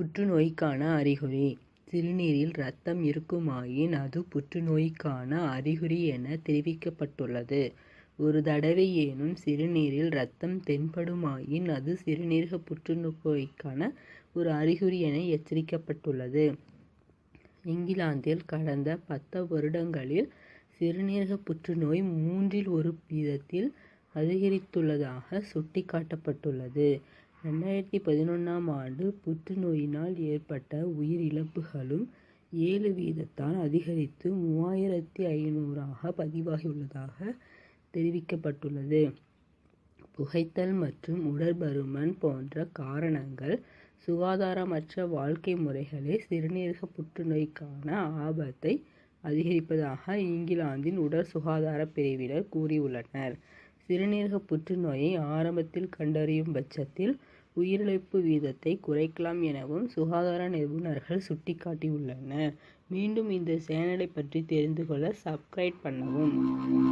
புற்றுநோய்க்கான அறிகுறி சிறுநீரில் இரத்தம் இருக்குமாயின் அது புற்றுநோய்க்கான அறிகுறி என தெரிவிக்கப்பட்டுள்ளது. ஒரு தடவையேனும் சிறுநீரில் இரத்தம் தென்படுமாயின் அது சிறுநீரக புற்றுநோய்க்கான ஒரு அறிகுறி என எச்சரிக்கப்பட்டுள்ளது. இங்கிலாந்தில் கடந்த பத்து வருடங்களில் சிறுநீரக புற்றுநோய் மூன்றில் ஒரு வீதத்தில் அதிகரித்துள்ளதாக சுட்டிக்காட்டப்பட்டுள்ளது. ரெண்டாயிரத்தி பதினொன்றாம் ஆண்டு புற்றுநோயினால் ஏற்பட்ட உயிரிழப்புகளும் ஏழு வீதத்தால் அதிகரித்து மூவாயிரத்தி ஐநூறாக பதிவாகியுள்ளதாக தெரிவிக்கப்பட்டுள்ளது. புகைத்தல் மற்றும் உடற்பருமன் போன்ற காரணங்கள் சுகாதாரமற்ற வாழ்க்கை முறைகளே சிறுநீரக புற்றுநோய்க்கான ஆபத்தை அதிகரிப்பதாக இங்கிலாந்தின் உடல் சுகாதார பிரிவினர் கூறியுள்ளனர். சிறுநீரகப் புற்றுநோயை ஆரம்பத்தில் கண்டறியும் பட்சத்தில் உயிரிழப்பு வீதத்தை குறைக்கலாம் எனவும் சுகாதார நிபுணர்கள் சுட்டிக்காட்டியுள்ளனர். மீண்டும் இந்த சேனலை பற்றி தெரிந்து கொள்ள சப்ஸ்கிரைப் பண்ணவும்.